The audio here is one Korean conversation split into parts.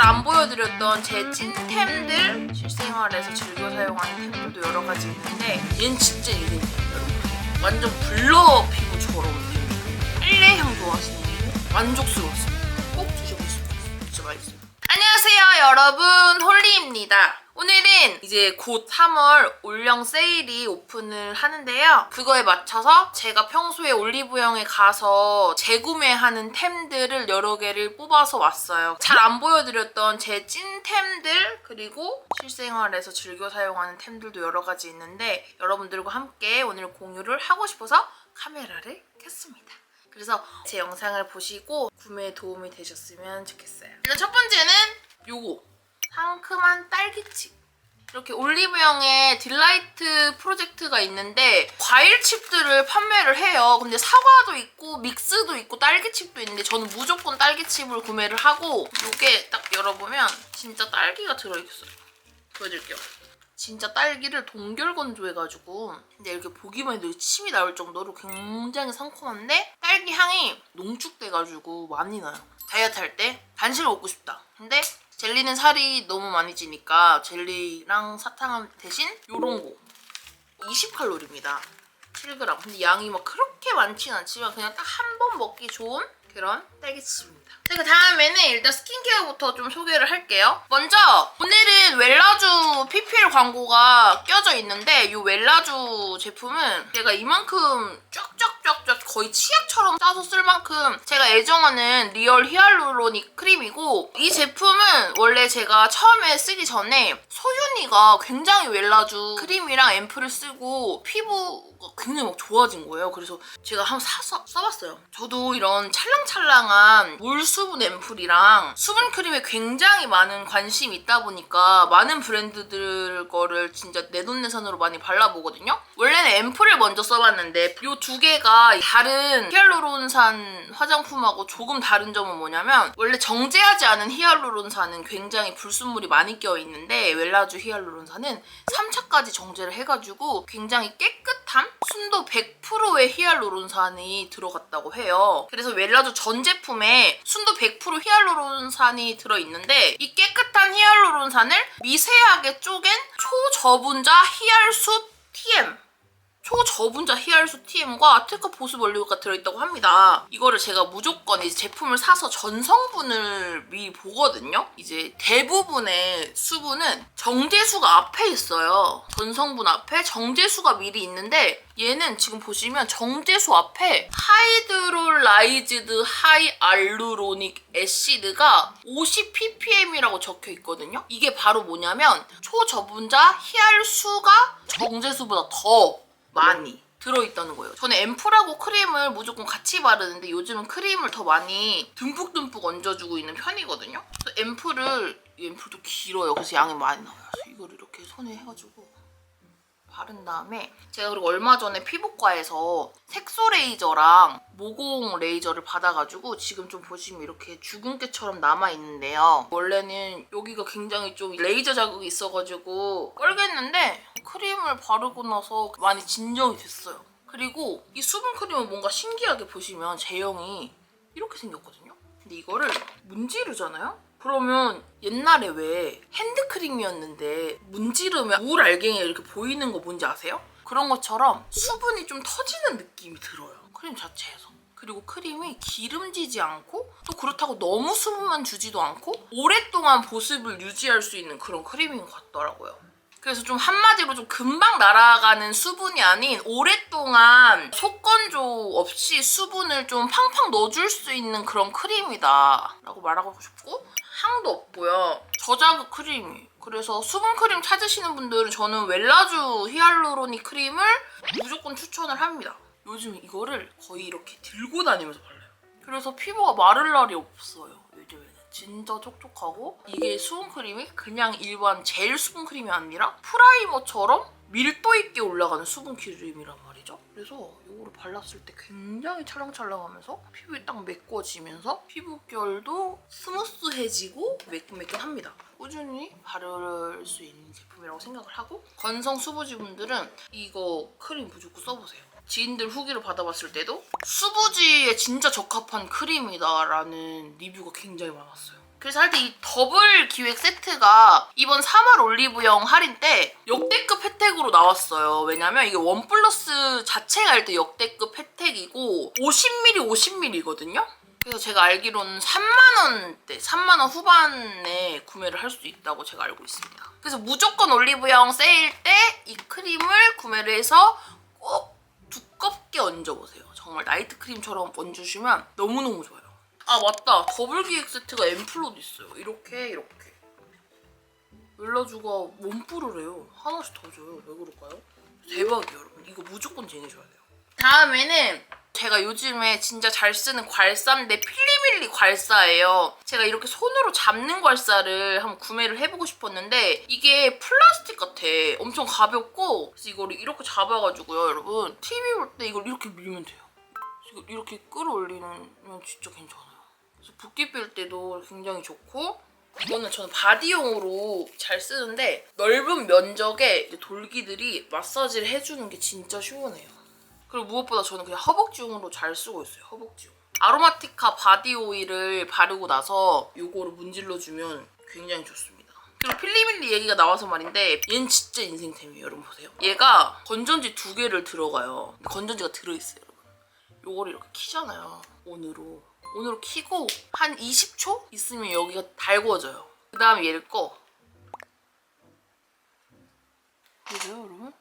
잘 안 보여드렸던 제 찐템들 실생활에서 즐겨 사용하는 템들도 여러 가지 있는데 얘는 진짜 이름이에요 여러분 완전 블러 피부처럼 템 빨래 향 좋아하시는 분들 만족스러웠습니다. 꼭 드셔보시면 진짜 맛있어요. 안녕하세요 여러분. 홀리입니다 오늘은 이제 곧 3월 올영 세일이 오픈을 하는데요. 그거에 맞춰서 제가 평소에 올리브영에 가서 재구매하는 템들을 여러 개를 뽑아서 왔어요. 잘 안 보여드렸던 제 찐템들 그리고 실생활에서 즐겨 사용하는 템들도 여러 가지 있는데 여러분들과 함께 오늘 공유를 하고 싶어서 카메라를 켰습니다. 그래서 제 영상을 보시고 구매에 도움이 되셨으면 좋겠어요. 일단 첫 번째는 요거 상큼한 딸기칩. 이렇게 올리브영에 딜라이트 프로젝트가 있는데 과일 칩들을 판매를 해요. 근데 사과도 있고 믹스도 있고 딸기칩도 있는데 저는 무조건 딸기칩을 구매를 하고 이게 딱 열어보면 진짜 딸기가 들어있어요. 보여드릴게요. 진짜 딸기를 동결 건조해가지고 근데 이렇게 보기만 해도 침이 나올 정도로 굉장히 상큼한데 딸기 향이 농축돼가지고 많이 나요. 다이어트 할 때 간식을 먹고 싶다. 근데 젤리는 살이 너무 많이 찌니까 젤리랑 사탕 대신 요런 거 20칼로리입니다. 7g. 근데 양이 막 그렇게 많진 않지만 그냥 딱 한 번 먹기 좋은 그런 딸기칩입니다. 그 다음에는 일단 스킨케어부터 좀 소개를 할게요. 먼저 오늘은 웰라주 PPL 광고가 껴져 있는데 이 웰라주 제품은 제가 이만큼 쫙쫙쫙쫙 거의 치약처럼 짜서 쓸 만큼 제가 애정하는 리얼 히알루로닉 크림이고 이 제품은 원래 제가 처음에 쓰기 전에 소윤이가 굉장히 웰라주 크림이랑 앰플을 쓰고 피부가 굉장히 막 좋아진 거예요. 그래서 제가 한번 사서 써봤어요. 저도 이런 찰랑찰랑한 물수 분 앰플이랑 수분 크림에 굉장히 많은 관심이 있다 보니까 많은 브랜드들 거를 진짜 내돈내산으로 많이 발라보거든요. 원래는 앰플을 먼저 써봤는데 이 두 개가 다른 히알루론산 화장품하고 조금 다른 점은 뭐냐면 원래 정제하지 않은 히알루론산은 굉장히 불순물이 많이 껴있는데 웰라주 히알루론산은 3차까지 정제를 해가지고 굉장히 깨끗함? 순도 100%의 히알루론산이 들어갔다고 해요. 그래서 웰라주 전 제품에 순도 100% 히알루론산이 들어있는데 이 깨끗한 히알루론산을 미세하게 쪼갠 초저분자 히알수 TM 초저분자 히알수 TM과 특허 보습 원료가 들어있다고 합니다. 이거를 제가 무조건 이제 제품을 사서 전성분을 미리 보거든요. 이제 대부분의 수분은 정제수가 앞에 있어요. 전성분 앞에 정제수가 미리 있는데 얘는 지금 보시면 정제수 앞에 하이드롤라이즈드 하이알루로닉 애시드가 50 ppm이라고 적혀 있거든요. 이게 바로 뭐냐면 초저분자 히알수가 정제수보다 더 많이 들어있다는 거예요. 저는 앰플하고 크림을 무조건 같이 바르는데 요즘은 크림을 더 많이 듬뿍듬뿍 얹어주고 있는 편이거든요. 그래서 앰플을 이 앰플도 길어요. 그래서 양이 많이 나와요. 그래서 이걸 이렇게 손에 해가지고 바른 다음에 제가 그리고 얼마 전에 피부과에서 색소 레이저랑 모공 레이저를 받아가지고 지금 좀 보시면 이렇게 주근깨처럼 남아있는데요. 원래는 여기가 굉장히 좀 레이저 자극이 있어가지고 뻘겠는데 크림을 바르고 나서 많이 진정이 됐어요. 그리고 이 수분 크림은 뭔가 신기하게 보시면 제형이 이렇게 생겼거든요. 근데 이거를 문지르잖아요? 그러면 옛날에 왜 핸드크림이었는데 문지르면 물 알갱이가 이렇게 보이는 거 뭔지 아세요? 그런 것처럼 수분이 좀 터지는 느낌이 들어요. 크림 자체에서. 그리고 크림이 기름지지 않고 또 그렇다고 너무 수분만 주지도 않고 오랫동안 보습을 유지할 수 있는 그런 크림인 것 같더라고요. 그래서 좀 한마디로 좀 금방 날아가는 수분이 아닌 오랫동안 속건조 없이 수분을 좀 팡팡 넣어줄 수 있는 그런 크림이다 라고 말하고 싶고 향도 없고요. 저자극 크림이. 그래서 수분 크림 찾으시는 분들은 저는 웰라주 히알루로닉 크림을 무조건 추천을 합니다. 요즘 이거를 거의 이렇게 들고 다니면서 발라요. 그래서 피부가 마를 날이 없어요. 요즘에는. 진짜 촉촉하고 이게 수분 크림이 그냥 일반 젤 수분 크림이 아니라 프라이머처럼 밀도 있게 올라가는 수분 크림이란 말이죠. 그래서 이거를 발랐을 때 굉장히 찰랑찰랑하면서 피부에 딱 메꿔지면서 피부결도 스무스해지고 매끈매끈합니다. 꾸준히 바를 수 있는 제품이라고 생각을 하고 건성 수부지 분들은 이거 크림 무조건 써보세요. 지인들 후기를 받아봤을 때도 수부지에 진짜 적합한 크림이다라는 리뷰가 굉장히 많았어요. 그래서 할 때 이 더블 기획 세트가 이번 3월 올리브영 할인 때 역대급 혜택으로 나왔어요. 왜냐면 이게 원 플러스 자체가 일단 역대급 혜택이고 50ml 50ml거든요. 그래서 제가 알기로는 3만원대, 3만원 후반에 구매를 할 수 있다고 제가 알고 있습니다. 그래서 무조건 올리브영 세일 때 이 크림을 구매를 해서 꼭 두껍게 얹어보세요. 정말 나이트 크림처럼 얹으시면 너무너무 좋아요. 아 맞다. 더블 기획 세트가 앰플로도 있어요. 이렇게 이렇게. 웰라주가 원뿔을 해요. 하나씩 더 줘요. 왜 그럴까요? 대박이에요 여러분. 이거 무조건 쟁여줘야 돼요. 다음에는 제가 요즘에 진짜 잘 쓰는 괄사인데 필리밀리 괄사예요. 제가 이렇게 손으로 잡는 괄사를 한번 구매를 해보고 싶었는데 이게 플라스틱 같아. 엄청 가볍고 그래서 이걸 이렇게 잡아가지고요 여러분 TV 볼 때 이걸 이렇게 밀면 돼요. 이렇게 끌어올리면 진짜 괜찮아요. 그래서 붓기 뺄 때도 굉장히 좋고 이거는 저는 바디용으로 잘 쓰는데 넓은 면적에 돌기들이 마사지를 해주는 게 진짜 시원해요. 그리고 무엇보다 저는 그냥 허벅지용으로 잘 쓰고 있어요. 허벅지용. 아로마티카 바디 오일을 바르고 나서 요거를 문질러주면 굉장히 좋습니다. 그리고 필리밀리 얘기가 나와서 말인데 얘는 진짜 인생템이에요. 여러분 보세요. 얘가 건전지 두 개를 들어가요. 건전지가 들어있어요. 여러분. 요거를 이렇게 키잖아요. 온으로. 온으로 키고 한 20초 있으면 여기가 달궈져요. 그 다음에 얘를 꺼. 보세요 여러분?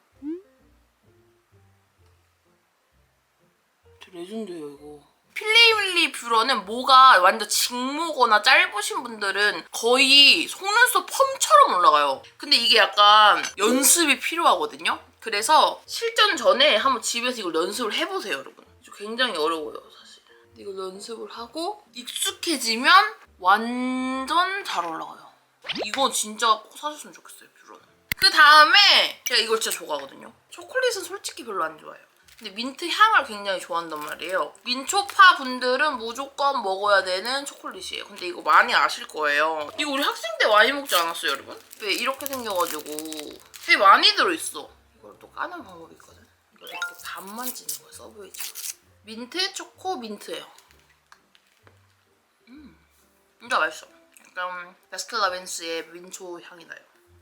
레전드예요 이거. 필리밀리 뷰러는 모가 완전 직모거나 짧으신 분들은 거의 속눈썹 펌처럼 올라가요. 근데 이게 약간 연습이 필요하거든요. 그래서 실전 전에 한번 집에서 이걸 연습을 해보세요, 여러분. 이거 굉장히 어려워요, 사실. 이걸 연습을 하고 익숙해지면 완전 잘 올라가요. 이건 진짜 꼭 사셨으면 좋겠어요, 뷰러는. 그 다음에 제가 이걸 진짜 좋아하거든요. 초콜릿은 솔직히 별로 안 좋아해요. 근데 민트 향을 굉장히 좋아한단 말이에요. 민초파 분들은 무조건 먹어야 되는 초콜릿이에요. 근데 이거 많이 아실 거예요. 이거 우리 학생 때 많이 먹지 않았어요, 여러분? 왜 이렇게 생겨가지고 되게 많이 들어있어. 이걸 또 까는 방법이 있거든. 이걸 이렇게 반만 찌는 거야, 서브웨이지. 민트, 초코, 민트예요. 음, 진짜 맛있어. 약간 바스킨라빈스의 민초 향이 나요.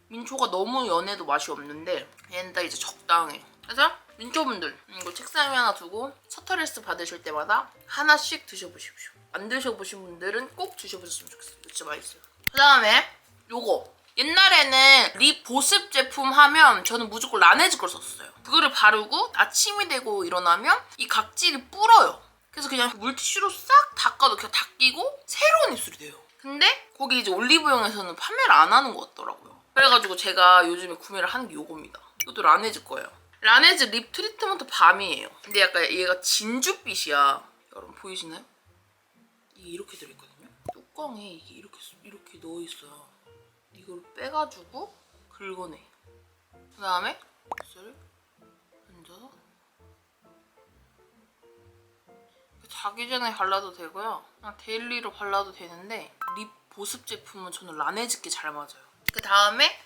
민초가 너무 연해도 맛이 없는데 얘는 딱 이제 적당해. 그래서 민초분들 이거 책상에 하나 두고 스터레스 받으실 때마다 하나씩 드셔보십시오. 안 드셔보신 분들은 꼭 드셔보셨으면 좋겠어요. 진짜 맛있어요. 그 다음에 요거 옛날에는 립 보습 제품 하면 저는 무조건 라네즈 걸 썼어요. 그거를 바르고 아침이 되고 일어나면 이 각질이 불어요. 그래서 그냥 물티슈로 싹 닦아도 그냥 닦이고 새로운 입술이 돼요. 근데 거기 이제 올리브영에서는 판매를 안 하는 것 같더라고요. 그래가지고 제가 요즘에 구매를 하는 게 요겁니다. 이것도 라네즈 거예요. 라네즈 립 트리트먼트 밤이에요. 근데 약간 얘가 진주빛이야. 여러분 보이시나요? 이게 이렇게 들어있거든요. 뚜껑에 이게 이렇게 이렇게 넣어 있어요. 이걸 빼가지고 긁어내. 그 다음에 붓을 얹어서 자기 전에 발라도 되고요. 그냥 데일리로 발라도 되는데 립 보습 제품은 저는 라네즈 게잘 맞아요. 그 다음에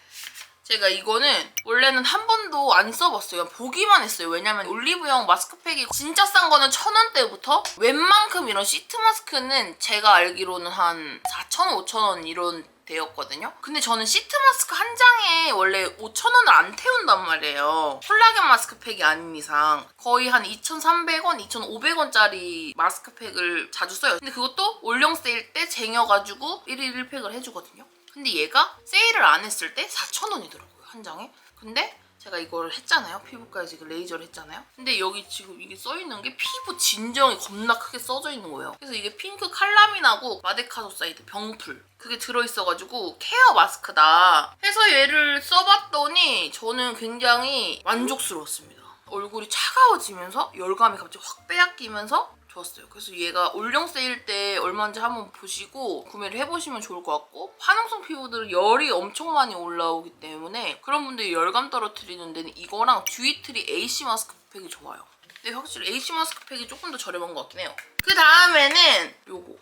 제가 이거는 원래는 한 번도 안 써봤어요. 보기만 했어요. 왜냐면 올리브영 마스크팩이 진짜 싼 거는 천 원대부터 웬만큼 이런 시트 마스크는 제가 알기로는 한 4천, 5천 원 이런 대였거든요. 근데 저는 시트 마스크 한 장에 원래 5천 원을 안 태운단 말이에요. 콜라겐 마스크팩이 아닌 이상 거의 한 2,300원, 2,500원짜리 마스크팩을 자주 써요. 근데 그것도 올영 세일 때 쟁여가지고 1일 1팩을 해주거든요. 근데 얘가 세일을 안 했을 때 4,000원이더라고요, 한 장에. 근데 제가 이걸 했잖아요. 피부과에 지금 레이저를 했잖아요. 근데 여기 지금 이게 써있는 게 피부 진정이 겁나 크게 써져 있는 거예요. 그래서 이게 핑크 칼라민하고 마데카소사이드 병풀 그게 들어있어가지고 케어 마스크다 해서 얘를 써봤더니 저는 굉장히 만족스러웠습니다. 얼굴이 차가워지면서 열감이 갑자기 확 빼앗기면서 좋았어요. 그래서 얘가 올영 세일 때 얼마인지 한번 보시고 구매를 해보시면 좋을 것 같고 화농성 피부들은 열이 엄청 많이 올라오기 때문에 그런 분들이 열감 떨어뜨리는 데는 이거랑 듀이트리 AC 마스크팩이 좋아요. 근데 확실히 AC 마스크팩이 조금 더 저렴한 것 같긴 해요. 그 다음에는 요거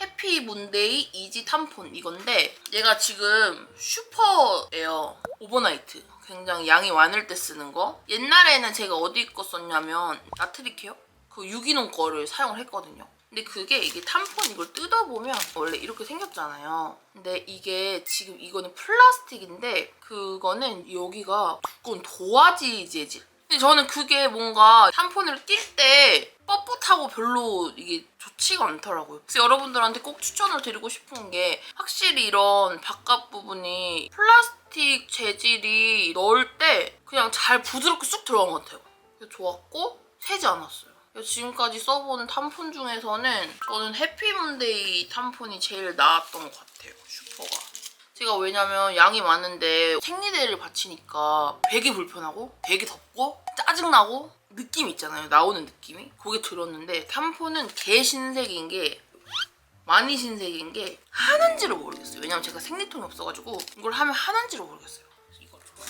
해피 문데이 이지 탐폰 이건데 얘가 지금 슈퍼예요. 오버나이트. 굉장히 양이 많을 때 쓰는 거. 옛날에는 제가 어디 거 썼냐면 나트리 케어? 그 유기농 거를 사용을 했거든요. 근데 그게 이게 탐폰 이걸 뜯어보면 원래 이렇게 생겼잖아요. 근데 이게 지금 이거는 플라스틱인데 그거는 여기가 두꺼운 도화지 재질. 근데 저는 그게 뭔가 탐폰을 낄 때 뻣뻣하고 별로 이게 좋지가 않더라고요. 그래서 여러분들한테 꼭 추천을 드리고 싶은 게 확실히 이런 바깥 부분이 플라스틱 재질이 넣을 때 그냥 잘 부드럽게 쑥 들어간 것 같아요. 좋았고 새지 않았어요. 지금까지 써본 탐폰 중에서는 저는 해피문데이 탐폰이 제일 나았던 것 같아요. 슈퍼가. 제가 왜냐면 양이 많은데 생리대를 받치니까 되게 불편하고 되게 덥고 짜증나고 느낌 있잖아요. 나오는 느낌이. 그게 들었는데 탐폰은 개 신색인 게 많이 신색인 게 하는지를 모르겠어요. 왜냐면 제가 생리통이 없어가지고 이걸 하면 하는지를 모르겠어요.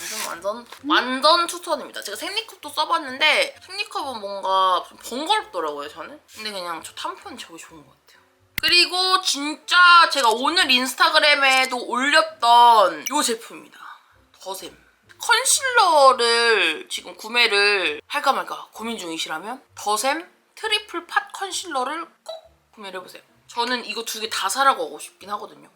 이거 완전 완전 추천입니다. 제가 생리컵도 써봤는데 생리컵은 뭔가 좀 번거롭더라고요 저는. 근데 그냥 저 탐폰 저게 좋은 것 같아요. 그리고 진짜 제가 오늘 인스타그램에도 올렸던 이 제품입니다. 더샘. 컨실러를 지금 구매를 할까 말까 고민 중이시라면 더샘 트리플 팟 컨실러를 꼭 구매를 해보세요. 저는 이거 두 개 다 사라고 하고 싶긴 하거든요.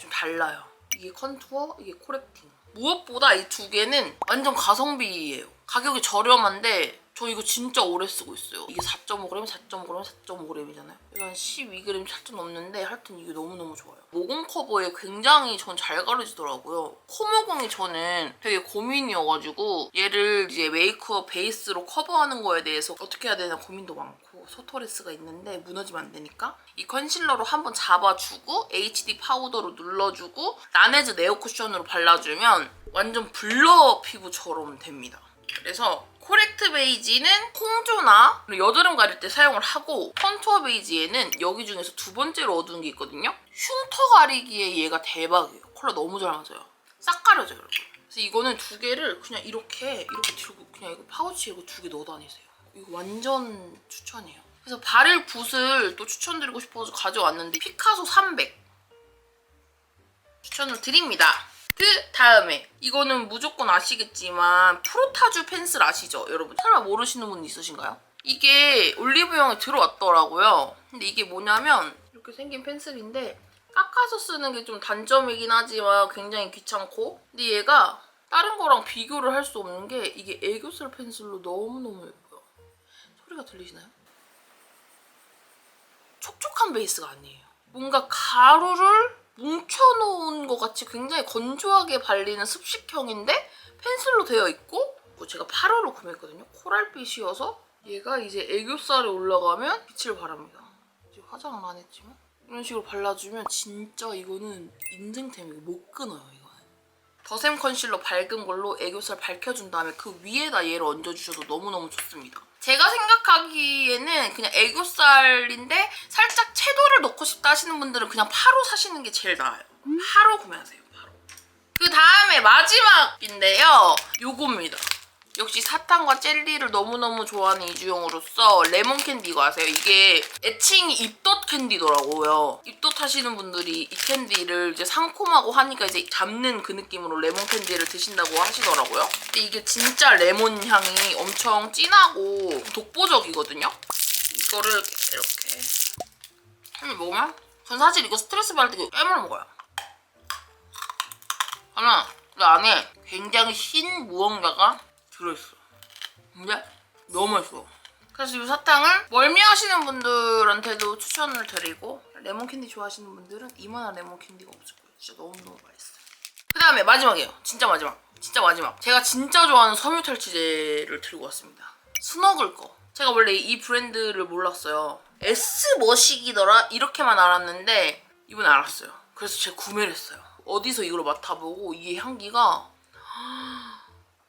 좀 달라요. 이게 컨투어, 이게 코렉팅. 무엇보다 이 두 개는 완전 가성비예요. 가격이 저렴한데 저 이거 진짜 오래 쓰고 있어요. 이게 4.5g, 4.5g, 4.5g이잖아요. 그래서 한 12g 살짝 넘는데 하여튼 이게 너무너무 좋아요. 모공 커버에 굉장히 전 잘 가려지더라고요. 코모공이 저는 되게 고민이어가지고 얘를 이제 메이크업 베이스로 커버하는 거에 대해서 어떻게 해야 되나 고민도 많고 소토레스가 있는데 무너지면 안 되니까 이 컨실러로 한번 잡아주고 HD 파우더로 눌러주고 라네즈 네오 쿠션으로 발라주면 완전 블러 피부처럼 됩니다. 그래서 코렉트 베이지는 콩조나 여드름 가릴 때 사용을 하고 컨투어 베이지에는 여기 중에서 두 번째로 어두운 게 있거든요. 흉터 가리기에 얘가 대박이에요. 컬러 너무 잘 맞아요. 싹 가려져요, 여러분. 그래서 이거는 두 개를 그냥 이렇게 이렇게 들고 그냥 이거 파우치에 이거 두 개 넣어 다니세요. 이거 완전 추천이에요. 그래서 바를 붓을 또 추천드리고 싶어서 가져왔는데 피카소 300 추천을 드립니다. 그 다음에 이거는 무조건 아시겠지만 프로타주 펜슬 아시죠? 여러분 설마 모르시는 분 있으신가요? 이게 올리브영에 들어왔더라고요. 근데 이게 뭐냐면 이렇게 생긴 펜슬인데 깎아서 쓰는 게 좀 단점이긴 하지만 굉장히 귀찮고 근데 얘가 다른 거랑 비교를 할 수 없는 게 이게 애교살 펜슬로 너무너무 예뻐요. 소리가 들리시나요? 촉촉한 베이스가 아니에요. 뭔가 가루를 뭉쳐놓은 것 같이 굉장히 건조하게 발리는 습식형인데 펜슬로 되어 있고 뭐 제가 8호로 구매했거든요. 코랄빛이어서 얘가 이제 애교살에 올라가면 빛을 발합니다. 이제 화장을 안 했지만 이런 식으로 발라주면 진짜 이거는 인증템이고 못 끊어요 이거는. 더샘 컨실러 밝은 걸로 애교살 밝혀준 다음에 그 위에다 얘를 얹어주셔도 너무너무 좋습니다. 제가 생각하기에는 그냥 애교살인데 살짝 채도를 넣고 싶다 하시는 분들은 그냥 파로 사시는 게 제일 나아요. 파로 구매하세요. 파로. 그 다음에 마지막인데요. 요겁니다. 역시 사탕과 젤리를 너무너무 좋아하는 이주영으로서 레몬 캔디 이거 아세요? 이게 애칭이 입덧 캔디더라고요. 입덧 하시는 분들이 이 캔디를 이제 상콤하고 하니까 이제 잡는 그 느낌으로 레몬 캔디를 드신다고 하시더라고요. 근데 이게 진짜 레몬 향이 엄청 진하고 독보적이거든요. 이거를 이렇게 한입 먹으면 전 사실 이거 스트레스 받을 때 깨물 먹어요. 하나, 그 안에 굉장히 흰 무언가가 들어있어. 근데 너무 맛있어. 그래서 이 사탕을 멀미하시는 분들한테도 추천을 드리고 레몬 캔디 좋아하시는 분들은 이만한 레몬 캔디가 없을 거예요. 진짜 너무너무 맛있어요. 그 다음에 마지막이에요. 진짜 마지막. 진짜 마지막. 제가 진짜 좋아하는 섬유 탈취제를 들고 왔습니다. 스너글 거. 제가 원래 이 브랜드를 몰랐어요. S 머시기더라 이렇게만 알았는데 이번에 알았어요. 그래서 제가 구매를 했어요. 어디서 이걸 맡아보고 이 향기가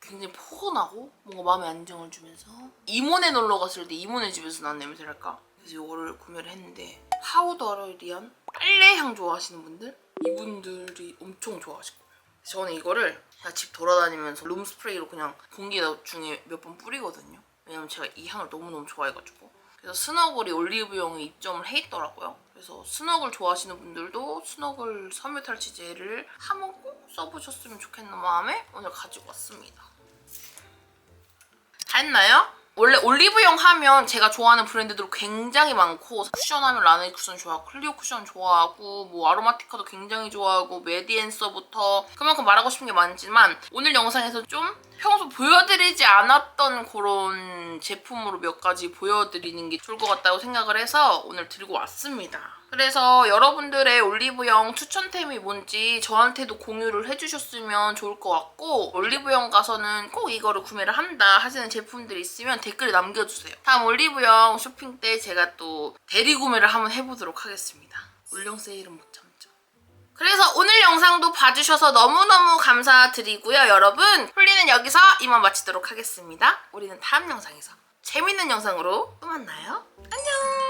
굉장히 포근하고 뭔가 마음에 안정을 주면서 이모네 놀러 갔을 때 이모네 집에서 난 냄새랄까? 그래서 이거를 구매를 했는데 파우더리한 빨래 향 좋아하시는 분들 이분들이 엄청 좋아하실 거예요. 저는 이거를 제가 집 돌아다니면서 룸 스프레이로 그냥 공기 중에 몇 번 뿌리거든요. 왜냐면 제가 이 향을 너무너무 좋아해가지고 그래서 스너글이 올리브영에 입점을 해 있더라고요. 그래서 스너글 좋아하시는 분들도 스너글 섬유 탈취제를 한번 꼭 써보셨으면 좋겠는 마음에 오늘 가지고 왔습니다. 다 했나요? 원래 올리브영 하면 제가 좋아하는 브랜드들 굉장히 많고 쿠션 하면 라네 쿠션 좋아하고 클리오 쿠션 좋아하고 뭐 아로마티카도 굉장히 좋아하고 메디앤서부터 그만큼 말하고 싶은 게 많지만 오늘 영상에서 좀 평소 보여드리지 않았던 그런 제품으로 몇 가지 보여드리는 게 좋을 것 같다고 생각을 해서 오늘 들고 왔습니다. 그래서 여러분들의 올리브영 추천템이 뭔지 저한테도 공유를 해주셨으면 좋을 것 같고 올리브영 가서는 꼭 이거를 구매를 한다 하시는 제품들이 있으면 댓글에 남겨주세요. 다음 올리브영 쇼핑 때 제가 또 대리 구매를 한번 해보도록 하겠습니다. 올영 세일은 못 참죠. 그래서 오늘 영상도 봐주셔서 너무너무 감사드리고요. 여러분 홀리는 여기서 이만 마치도록 하겠습니다. 우리는 다음 영상에서 재밌는 영상으로 또 만나요. 안녕!